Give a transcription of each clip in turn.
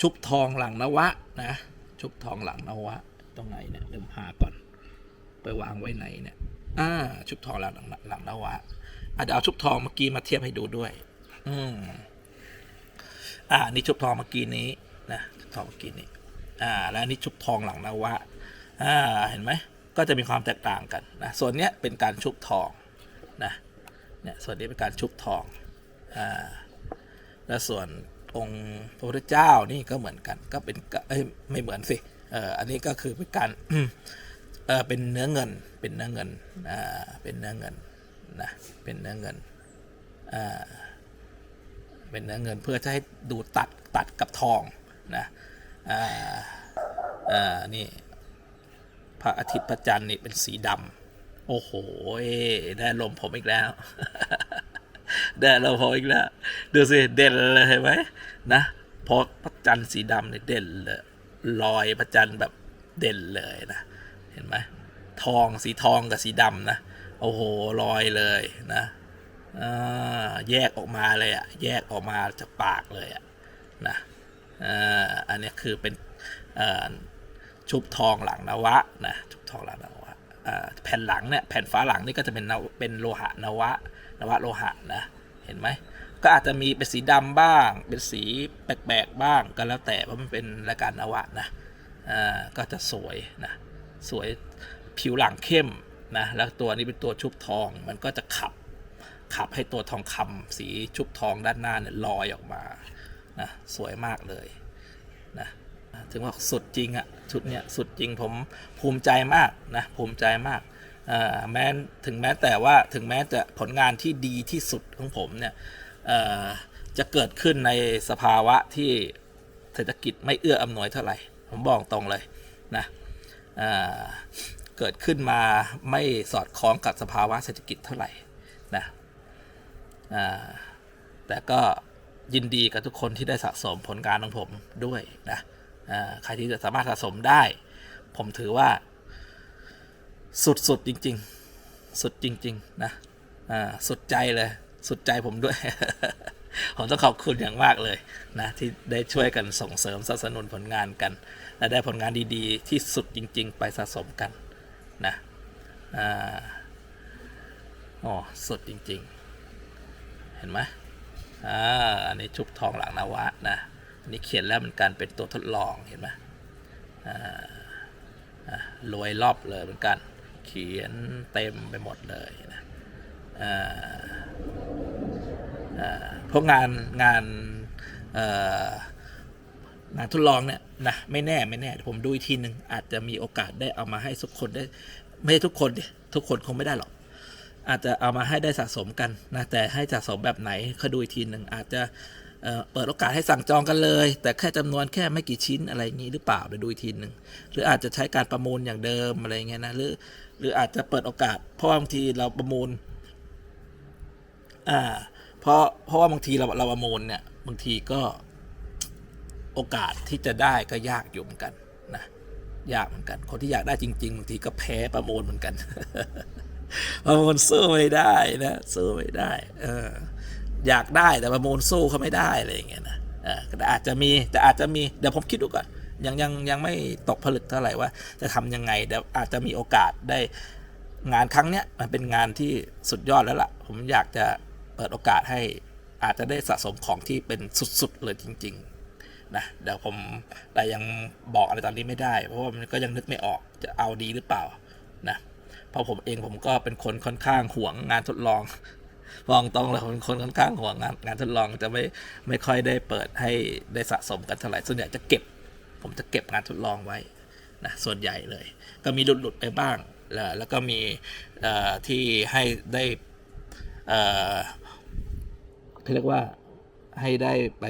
ชุบทองหลังนวะนะ ชุบทองหลังนวะ ตรงไหนเนี่ยเดี๋ยวผมหาก่อน ไปวางไว้ไหนเนี่ยอ่าชุบทองหลังหลังหลังนวะอะเดี๋ยวเอาชุบทองเมื่อกี้มาเทียบให้ดูด้วย อืมอ่านี่ชุบทองเมื่อกี้นี้นะชุบทองเมื่อกี้นี้ อ่า แล้วนนี่ชุบทองหลังนวะ อ่า เห็นไหมก็จะมีความแตกต่างกันนะส่วนเนี้ยเป็นการชุบทองนะเนี่ยส่วนนี้เป็นการชุบทองอ่าและส่วน องค์พระพุทธเจ้านี่ก็เหมือนกัน ก็เป็นเอ้ยไม่เหมือนสิเอออันนี้ก็คือเป็นการเออเป็นเนื้อเงินเป็นเนื้อเงินอ่าเป็นเนื้อเงินนะเป็นเนื้อเงินอ่าเป็นเนื้อเงินเพื่อจะให้ดูตัดตัดกับทองนะอ่าอ่านี่พระอาทิตย์พระจันทร์นี่เป็นสีดำโอ้โหได้ลมผมอีกแล้ว ได้ลมผมอีกแล้วดูสิเด่นเลยเห็นไหมนะเพราะพระจันทร์สีดำเนี่ยเด่นเลยลอยพระจันทร์แบบเด่นเลยนะเห็นไหมทองสีทองกับสีดำนะโอ้โหลอยเลยนะแยกออกมาเลยอะแยกออกมาจากปากเลยอะนะอันนี้คือเป็นชุบทองหลังนวะนะชุบทองหลังนวะแผ่นหลังเนี่ยแผ่นฟ้าหลังนี่ก็จะเป็นเป็นโลหะนวะ นวะโลหะนะเห็นไหมก็อาจจะมีเป็นสีดำบ้าง เป็นสีแปลกๆบ้างก็แล้วแต่เพราะมันเป็นรายการนวะนะอ่าก็จะสวยนะสวยผิวหลังเข้มนะแล้วตัวนี้เป็นตัวชุบทองมันก็จะขับขับให้ตัวทองคำสีชุบทองด้านหน้าเนี่ยลอยออกมานะสวยมากเลยนะถึงว่าสุดจริงอะชุดเนี้ยสุดจริงผมภูมิใจมากนะภูมิใจมาก แม้ถึงแม้แต่ว่าถึงแม้จะผลงานที่ดีที่สุดของผมเนี่ยจะเกิดขึ้นในสภาวะที่เศรษฐกิจไม่เอื้ออำนวยเท่าไหร่ ผมบอกตรงเลยนะเเกิดขึ้นมาไม่สอดคล้องกับสภาวะเศรษฐกิจเท่าไหร่นะแต่ก็ยินดีกับทุกคนที่ได้สะสมผลงานของผมด้วยนะใครที่จะสามารถสะสมได้ ผมถือว่า สุดๆจริง ๆ สุดจริง ๆ นะอ่าสุดใจเลยสุดใจผมด้วย ผมต้องขอบคุณอย่างมากเลยนะที่ได้ช่วยกันส่งเสริมสนับสนุนผลงานกัน และได้ผลงานดีๆ ที่สุดจริง ๆ ไปสะสมกันนะอ่าอ๋อสุดจริง ๆ เห็นไหมอ่าอันนี้ชุบทองหลังนาวะนะอันนี้เขียนแล้วเหมือนกันเป็นตัวทดลองเห็นไหมอ่าอ่ารวยรอบเลยเหมือนกัน เขียนเต็มไปหมดเลยนะพวกงานงานงานทดลองเนี่ยนะไม่แน่ไม่แน่ผมดูอีกทีหนึ่งอาจจะมีโอกาสได้เอามาให้ทุกคนได้ ไม่ใช่ทุกคนดิทุกคนคงไม่ได้หรอก อาจจะเอามาให้ได้สะสมกันนะแต่ให้สะสมแบบไหนเขาดูอีกทีหนึ่งอาจจะ เปิดโอกาสให้สั่งจองกันเลย แต่แค่จำนวนแค่ไม่กี่ชิ้นอะไรอย่างนี้หรือเปล่าเดี๋ยวดูอีกทีหนึ่งหรืออาจจะใช้การประมูลอย่างเดิมอะไรเงี้ยนะหรือหรืออาจจะเปิดโอกาส เพราะว่าบางทีเราประมูลอ่าเพราะเพราะว่าบางทีเราเราประมูลเนี่ยบางทีก็โอกาสที่จะได้ก็ยากอยู่เหมือนกันนะยากเหมือนกัน คนที่อยากได้จริงๆบางทีก็แพ้ประมูลเหมือนกันประมูลสู้ไม่ได้นะสู้ไม่ได้ เออ อยากได้แต่ประมูลสู้เขาไม่ได้อะไรอย่างเงี้ยนะออแต่อาจจะมีแต่อาจจะมีเดี๋ยวผมคิดดูก่อนยังยังยังไม่ตกผลึกเท่าไหร่ว่า จะทำยังไงเดี๋ยวอาจจะมีโอกาสได้งานครั้งเนี้ยมันเป็นงานที่สุดยอดแล้วล่ะ ผมอยากจะเปิดโอกาสให้อาจจะได้สะสมของที่เป็นสุดๆเลยจริง ๆนะเดี๋ยวผมแต่ยังบอกอะไรตอนนี้ไม่ได้ เพราะว่ามันก็ยังนึกไม่ออกจะเอาดีหรือเปล่านะเพราะผมเองผมก็เป็นคนค่อนข้างหวงงานทดลอง มองตรงเลยผมเป็นคนค่อนข้างห่วงงานงานทดลองจะไม่ไม่ค่อยได้เปิดให้ได้สะสมกันเท่าไหร่ส่วนใหญ่จะเก็บ ผมจะเก็บงานทดลองไว้นะส่วนใหญ่เลย ก็มีหลุดๆไปบ้าง แล้วก็มีที่ให้ได้เอ่อที่เรียกว่าให้ได้ไป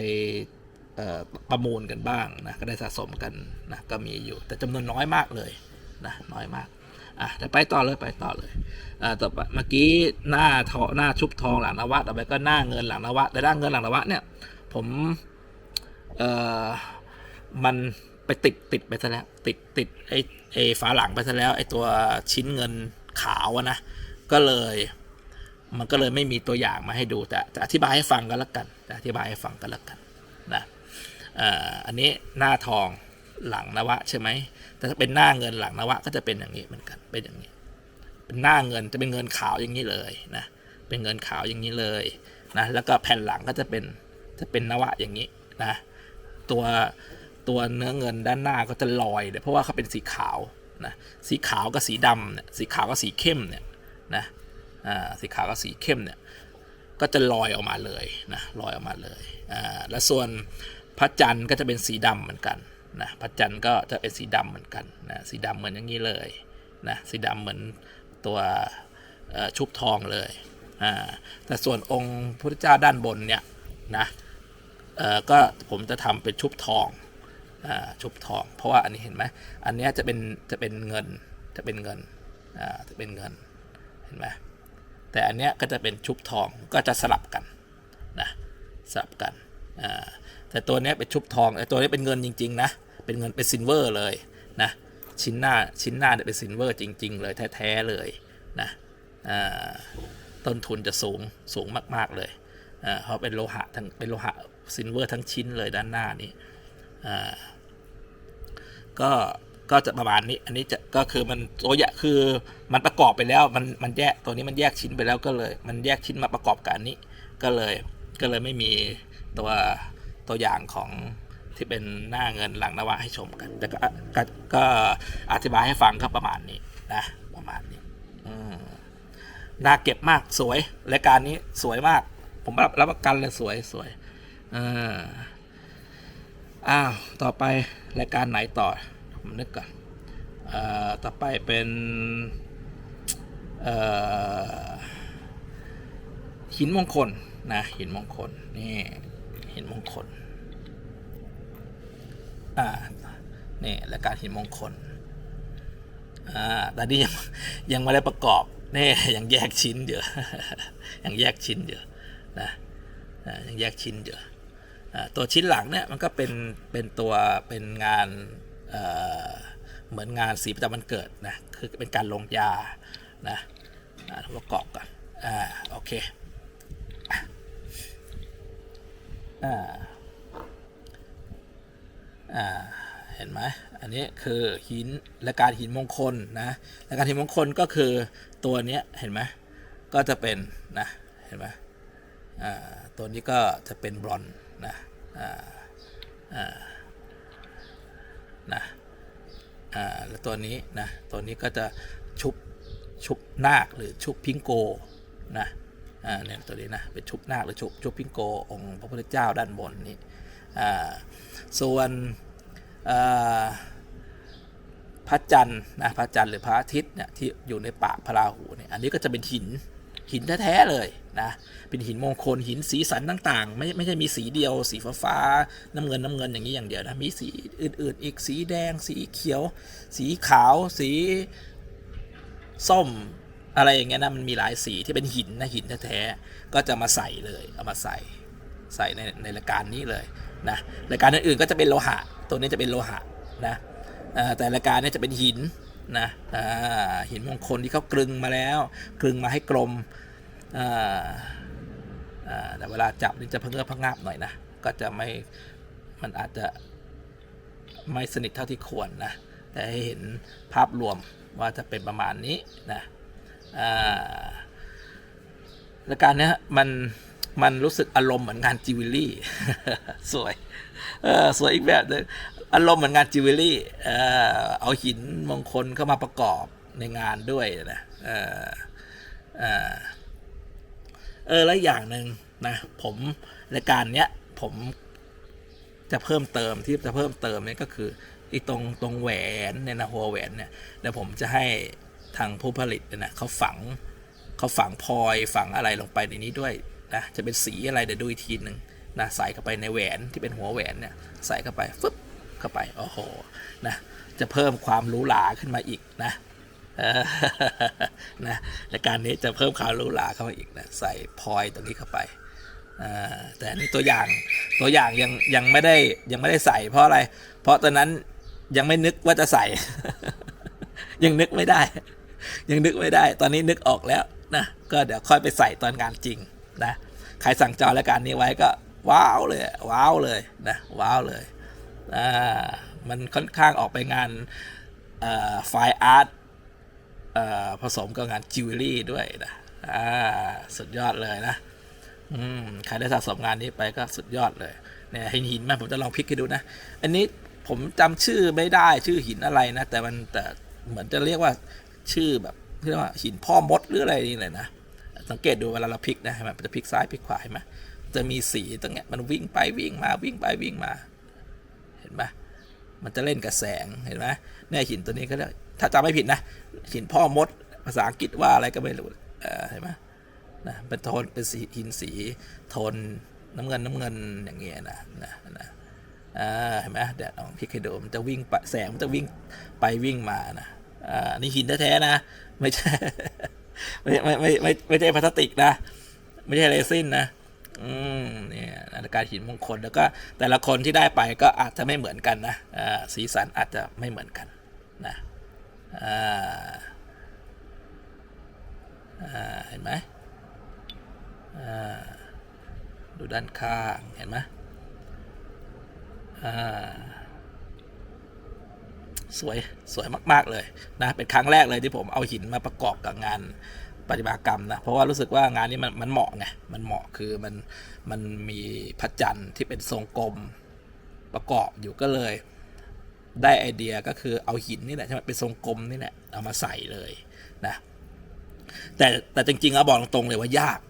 ประมูลกันบ้างนะก็ได้สะสมกันนะก็มีอยู่แต่จำนวนน้อยมากเลยนะน้อยมาก อะเดี๋ยวไปต่อเลยไปต่อเลยอ่าต่อไปเมื่อกี้หน้าทอหน้าชุบทองหลังนวะต่อไปก็หน้าเงินหลังนวะแต่หน้าเงินหลังนวะเนี่ย ผมเอ่อมันไปติดติดไปซะแล้วติดติดไอ้ไอ้ฝาหลังไปซะแล้วไอ้ตัวชิ้นเงินขาวอะนะก็เลย มันก็เลยไม่มีตัวอย่างมาให้ดูแต่จะอธิบายให้ฟังกันล้วกันจะอธิบายให้ฟังกันล้วกันนะอ่าอันนี้หน้าทอง หลังนวะใช่ไหมแต่ถ้าเป็นหน้าเงินหลังนวะก็จะเป็นอย่างนี้เหมือนกันเป็นอย่างนี้ เป็นหน้าเงินจะเป็นเงินขาวอย่างนี้เลยนะเป็นเงินขาวอย่างนี้เลยนะแล้วก็แผ่นหลังก็จะเป็นจะเป็นนวะอย่างนี้นะตัวตัวเนื้อเงินด้านหน้าก็จะลอยเนี่ยเพราะว่าเขาเป็นสีขาวนะสีขาวกับสีดำเนี่ยสีขาวกับสีเข้มเนี่ยนะอ่าสีขาวกับสีเข้มเนี่ยก็จะลอยออกมาเลยนะลอยออกมาเลยอ่าและส่วนพระจันทร์ก็จะเป็นสีดำเหมือนกัน นะพระจันทร์ก็จะเป็นสีดำเหมือนกันนะสีดำเหมือนอย่างนี้เลยนะสีดำเหมือนตัวชุบทองเลยอ่าแต่ส่วนองค์พระเจ้าด้านบนเนี่ยนะเอ่อก็ผมจะทำเป็นชุบทองอ่าชุบทอง เพราะว่าอันนี้เห็นไหมอันนี้จะเป็นจะเป็นเงินจะเป็นเงินอ่าจะเป็นเงินเห็นไหมแต่อันเนี้ยก็จะเป็นชุบทองก็จะสลับกันนะสลับกันอ่าแต่ตัวนี้เป็นชุบทองแต่ตัวนี้เป็นเงินจริง ๆ นะ เป็นเงินเป็นซิลเวอร์เลยนะชิ้นหน้าชิ้นหน้าเนี่ยเป็นซิลเวอร์จริง ๆ เลยแท้ๆเลยนะต้นทุนจะสูงสูงมาก ๆเลยเพราะเป็นโลหะทั้งเป็นโลหะซิลเวอร์ทั้งชิ้นเลยด้านหน้านี้อ่ก็ก็จะประมาณนี้อันนี้จะก็คือมันตัวใหญ่คือมันประกอบไปแล้วมันมันแยกตัวนี้มันแยกชิ้นไปแล้วก็เลย มันแยกชิ้นมาประกอบกับอันนี้ก็เลยก็เลยไม่มีตัวตัวอย่างของ ที่เป็นหน้าเงินหลังนวะให้ชมกัน แต่ก็ก็ก็อธิบายให้ฟังครับประมาณนี้นะประมาณนี้น่าเก็บมากสวยรายการนี้สวยมาก ผมรับรับประกันเลยสวยสวยอ้าวต่อไปรายการไหนต่อผมนึกก่อนอต่อไปเป็นหินมงคลนะหินมงคลนี่หินมงคล อ่านี่รายการหินมงคลอ่าแต่นี่ยังยังไม่ได้ประกอบนี่ยังแยกชิ้นอยู่ยังแยกชิ้นอยู่นะยังแยกชิ้นอยู่อ่าตัวชิ้นหลังเนี่ยมันก็เป็นเป็นตัวเป็นงานเอ่อเหมือนงานสีประจำวันเกิดนะคือเป็นการลงยานะประกอบกันอ่าโอเคอ่า อ่าเห็นไหมอันนี้คือหินและการหินมงคลนะและการหินมงคลก็คือตัวนี้เห็นไหมก็จะเป็นนะเห็นไหมอ่าตัวนี้ก็จะเป็นบรอนซ์นะอ่าอ่านะอ่าแล้วตัวนี้นะตัวนี้ก็จะชุบชุบนาคหรือชุบพิงโกนะอ่าเนี่ยตัวนี้นะเป็นชุบนาคหรือชุบชุบพิงโกองค์พระพุทธเจ้าด้านบนนี้ ส่วนพระจันทร์นะพระจันทร์หรือพระอาทิตย์เนี่ยที่อยู่ในปากพระราหูเนี่ยอันนี้ก็จะเป็นหินหินแท้ๆเลยนะเป็นหินมงคลหินสีสันต่างๆ ไม่ไม่ใช่มีสีเดียว สีฟ้าฟ้าๆน้ำเงินน้ำเงินอย่างนี้อย่างเดียวนะมีสีอื่นๆ อีกสีแดง สีเขียว สีขาว สีส้มอะไรอย่างเงี้ยนะมันมีหลายสีที่เป็นหินนะหินแท้ๆก็จะมาใส่เลยเอามาใส่ใส่ในในรายการนี้เลย นะรายการอื่นๆก็จะเป็นโลหะ ตัวนี้จะเป็นโลหะนะแต่รายการนี้จะเป็นหินนะหินมงคลที่เขากลึงมาแล้วกลึงมาให้กลมแต่เวลาจับนี่จะเพะเงือบพะงับหน่อยนะก็จะไม่มันอาจจะไม่สนิทเท่าที่ควรนะแต่ให้เห็นภาพรวมว่าจะเป็นประมาณนี้นะรายการนี้มัน มันรู้สึกอารมณ์เหมือนงานจิวเวลรี่สวยเออสวยอีกแบบหนึงอารมณ์เหมือนงานจิวเวลรี่เออเอาหินมงคลเข้ามาประกอบในงานด้วยนะเออเออเออแล้วอย่างหนึ่งนะผมรายการเนี้ยผมจะเพิ่มเติมที่จะเพิ่มเติมเนี่ยก็คือไอีตรงตรงแหวนเนี่ยนะหัวแหวนเนี่ยเดี๋ยวผมจะให้ทางผู้ผลิตเนี่ยนะเขาฝังเขาฝังพลอยฝังอะไรลงไปในนี้ด้วย นะจะเป็นสีอะไรเดี๋ยวดูอีกทีหนึ่งนะใส่เข้าไปในแหวนที่เป็นหัวแหวนเนี่ยใส่เข้าไปฟึบเข้าไปโอ้โหนะจะเพิ่มความหรูหราขึ้นมาอีกนะนะรายการนี้จะเพิ่มความหรูหราเข้ามาอีกนะใส่พลอยตรงนี้เข้าไปแต่นี่ตัวอย่างตัวอย่างยังยังไม่ได้ยังไม่ได้ใส่ เพราะอะไร เพราะตอนนั้นยังไม่นึกว่าจะใส่ ยังนึกไม่ได้ ยังนึกไม่ได้ ตอนนี้นึกออกแล้วนะก็เดี๋ยวค่อยไปใส่ตอนงานจริง นะใครสั่งจองรายการนี้ไว้ก็ว้าวเลยว้าวเลยนะว้าวเลยอ่ามันค่อนข้างออกไปงานไฟอาร์ตผสมกับงานจิวเวลรี่ด้วยนะอ่าสุดยอดเลยนะอืมใครได้สะสมงานนี้ไปก็สุดยอดเลยเนี่ยหินหินมาผมจะลองพลิกให้ดูนะ อันนี้ผมจำชื่อไม่ได้ชื่อหินอะไรนะ แต่มันแต่เหมือนจะเรียกว่าชื่อแบบเรียกว่าหินพ่อมดหรืออะไรนี่เลยนะ สังเกตดูเวลาเราพลิกนะเห็นไหมมันจะพลิกซ้ายพลิกขวาเห็นไหมจะมีสีตรงเนี้ยมันวิ่งไปวิ่งมาวิ่งไปวิ่งมา เห็นไหมมันจะเล่นกับแสงเห็นไหมเนี่ยหินตัวนี้ก็เรียกถ้าจำไม่ผิดนะหินพ่อมดภาษาอังกฤษว่าอะไรก็ไม่รู้เห็นไหมนะเป็นโทนเป็นสีหินสีโทนน้ำเงินน้ำเงินอย่างเงี้ยนะนะนะเห็นไหมเดี๋ยวลองพลิกให้ดูมันจะวิ่งไปแสงมันจะวิ่งไปวิ่งมานะอ่านี่หินแท้ๆนะ ไม่ใช่ ไม่ไม่ไม่ไม่ไม่ใช่พลาสติกนะ ไม่ใช่เรซินนะ อืมเนี่ยนาฬิกาหินมงคลแล้วก็แต่ละคนที่ได้ไปก็อาจจะไม่เหมือนกันนะสีสันอาจจะไม่เหมือนกันนะเห็นไหมดูด้านข้างเห็นไหมอ่า สวยสวยมาก ๆ เลยนะเป็นครั้งแรกเลยที่ผมเอาหินมาประกอบกับงานประติมากรรมนะเพราะว่ารู้สึกว่างานนี้มันมันเหมาะไงมันเหมาะคือมันมันมีพระจันทร์ที่เป็นทรงกลมประกอบอยู่ก็เลย ได้ไอเดียก็คือเอาหินนี่แหละใช่ไหมเป็นทรงกลมนี่แหละเอามาใส่เลยนะแต่แต่จริงๆอะบอกตรงๆเลยว่ายาก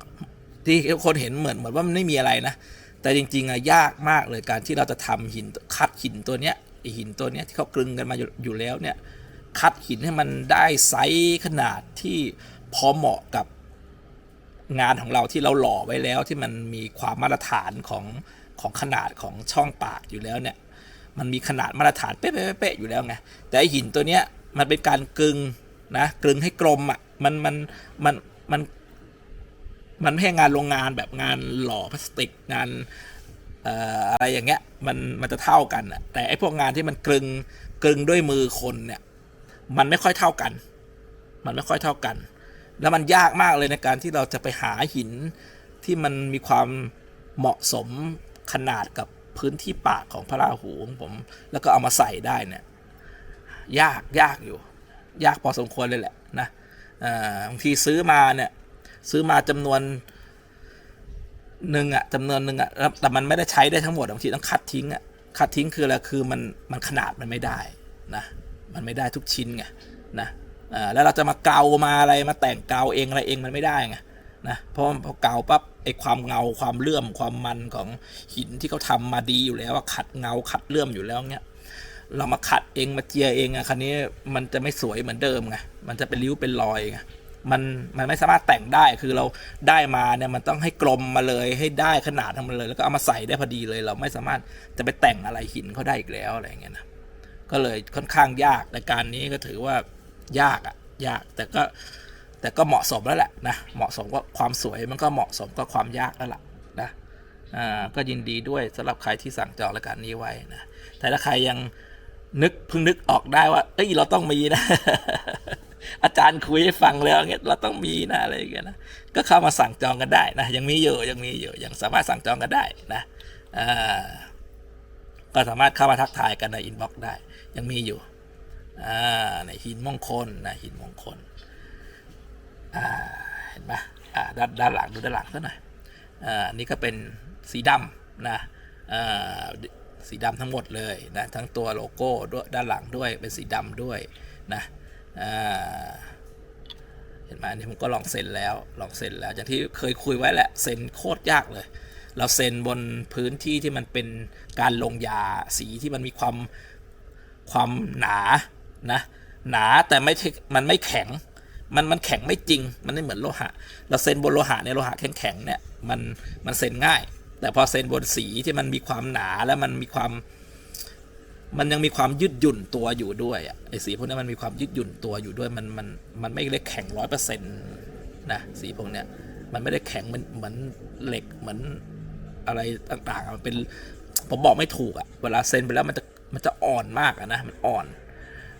ที่ทุกคนเห็นเหมือนเหมือนว่ามันไม่มีอะไรนะแต่จริงๆอะยากมากเลยการที่เราจะทำหินคัดหินตัวเนี้ย หินตัวเนี้ยที่เขากลึงกันมาอยู่แล้วเนี่ยคัดหินให้มันได้ไซส์ขนาดที่พอเหมาะกับงานของเราที่เราหล่อไว้แล้วที่มันมีความมาตรฐานของของขนาดของช่องปากอยู่แล้วเนี่ยมันมีขนาดมาตรฐานเป๊ะๆๆอยู่แล้วไงแต่หินตัวเนี้ยมันเป็นการกลึงนะกลึงให้กลมอะมันมันมันมันมันไม่ใช่งานโรงงานแบบงานหล่อพลาสติกงาน อะไรอย่างเงี้ยมันมันจะเท่ากันอะแต่ไอ้พวกงานที่มันกลึงกลึงด้วยมือคนเนี่ยมันไม่ค่อยเท่ากัน มันไม่ค่อยเท่ากัน แล้วมันยากมากเลยในการที่เราจะไปหาหินที่มันมีความเหมาะสมขนาดกับพื้นที่ปากของพระราหูของผม แล้วก็เอามาใส่ได้เนี่ยยากยากอยู่ ยากพอสมควรเลยแหละนะบางทีซื้อมาเนี่ยซื้อมาจำนวน หนึ่งอะจำนวนหนึ่งอะแต่มันไม่ได้ใช้ได้ทั้งหมดบางทีต้องคัดทิ้งอะคัดทิ้งคืออะไรคือมันมันขนาดมันไม่ได้นะมันไม่ได้ทุกชิ้นไงนะแล้วเราจะมาเกามาอะไรมาแต่งเกาเองอะไรเองมันไม่ได้ไงนะเพราะพอเกาปั๊บไอความเงาความเลื่อมความมันของหินที่เขาทำมาดีอยู่แล้วอะขัดเงาขัดเลื่อมอยู่แล้วเนี้ยเรามาขัดเองมาเจียเองอะคันนี้มันจะไม่สวยเหมือนเดิมไงมันจะเป็นริ้วเป็นรอยไง มันมันไม่สามารถแต่งได้คือเราได้มาเนี่ยมันต้องให้กลมมาเลยให้ได้ขนาดทั้งมันเลย แล้วก็เอามาใส่ได้พอดีเลย เราไม่สามารถจะไปแต่งอะไรหินเขาได้อีกแล้วอะไรอย่างเงี้ยนะก็เลยค่อนข้างยากในการนี้ก็ถือว่ายากอะยากแต่ก็แต่ก็เหมาะสมแล้วแหละนะเหมาะสมกับความสวยมันก็เหมาะสมกับความยากแล้วล่ะนะอ่าก็ยินดีด้วยสำหรับใครที่สั่งจองรายการนี้ไว้นะแต่ถ้าใครยังนึกเพิ่งนึกออกได้ว่าเอ้ยเราต้องมีนะ อาจารย์คุยให้ฟังแล้วเงี้ยเราต้องมีนะอะไรอย่างเงี้ยนะก็เข้ามาสั่งจองกันได้นะยังมีอยู่ยังมีอยู่ยังสามารถสั่งจองกันได้นะก็สามารถเข้ามาทักทายกันในอินบ็อกซ์ได้ ยังมีอยู่ในหินมงคลนะหินมงคลเห็นไหมด้านด้านหลังดูด้านหลังซะหน่อยอ่านี่ก็เป็นสีดำนะสีดำทั้งหมดเลยนะทั้งตัวโลโก้ด้วยด้านหลังด้วยเป็นสีดำด้วยนะ อ่าเห็นไหมอันนี่ผมก็ลองเซ็นแล้วลองเซ็นแล้วอย่างที่เคยคุยไว้แหละเซ็นโคตรยากเลย เราเซ็นบนพื้นที่ที่มันเป็นการลงยาสีที่มันมีความความหนานะหนาแต่ไม่ใช่มันไม่แข็ง มันมันแข็งไม่จริง มันไม่เหมือนโลหะ เราเซ็นบนโลหะเนี่ยโลหะแข็งแข็งเนี่ยมันมันเซ็นง่าย แต่พอเซ็นบนสีที่มันมีความหนาแล้วมันมีความ มันยังมีความยืดหยุ่นตัวอยู่ด้วยอะไอสีพวกนี้มันมีความยืดหยุ่นตัวอยู่ด้วยมันมันมันไม่ได้แข็งร้อยเปอร์เซ็นต์นะสีพวกเนี้ยมันไม่ได้แข็งเหมือนเหมือนเหล็กเหมือนอะไรต่างๆมันเป็นผมบอกไม่ถูกอะเวลาเซ็นไปแล้วมันจะมันจะอ่อนมากอะนะมันอ่อน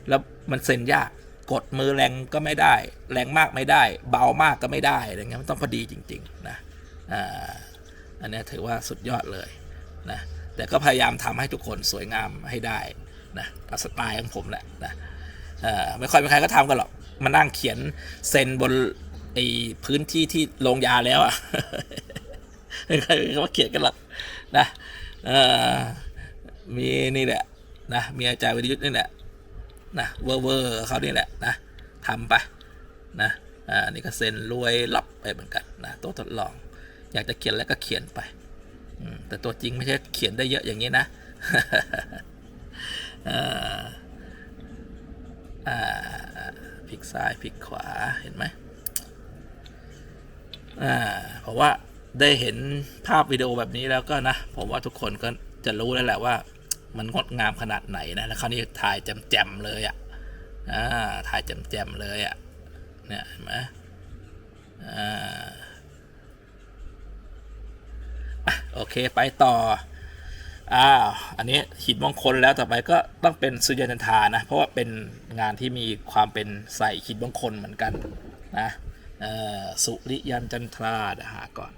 แล้วมันเซ็นยากกดมือแรงก็ไม่ได้ แรงมากไม่ได้ เบามากก็ไม่ได้อะไรเงี้ยมันต้องพอดีจริง ๆ นะอ่าอันนี้ถือว่าสุดยอดเลยนะ แต่ก็พยายามทำให้ทุกคนสวยงามให้ได้นะสไตล์ของผมแหละนะไม่ค่อยมีใครก็ทำกันหรอกมานั่งเขียนเซนบนไอ้พื้นที่ที่ลงยาแล้วอะไม่เคยเขาเขียนกันหรอกนะมีนี่แหละนะมีอาจารย์วิทยุทธ์นี่แหละนะเวอร์เวอร์เขานี่แหละนะทำไปนะอ่านี่ก็เซ็นรวยรับไปเหมือนกันนะตัวทดลอง อยากจะเขียนแล้วก็เขียนไป แต่ตัวจริงไม่ใช่เขียนได้เยอะอย่างนี้นะพลิกซ้ายพลิกขวาเห็นไหมเพราะว่าได้เห็นภาพวิดีโอแบบนี้แล้วก็นะ ผมว่าทุกคนก็จะรู้แล้วแหละว่า มันงดงามขนาดไหนนะ แล้วคราวนี้ถ่ายแจ่มๆเลยอะ่ะอ่าถ่ายแจ่มๆเลยอะ่ะเนี่ยเห็นไหมอ่า โอเคไปต่ออ้าวอันนี้หินมงคลแล้วต่อไปก็ต้องเป็นสุญญนันทานะเพราะว่าเป็นงานที่มีความเป็นใส่หินมงคลเหมือนกันนะสุริยันจันทราหาก่อน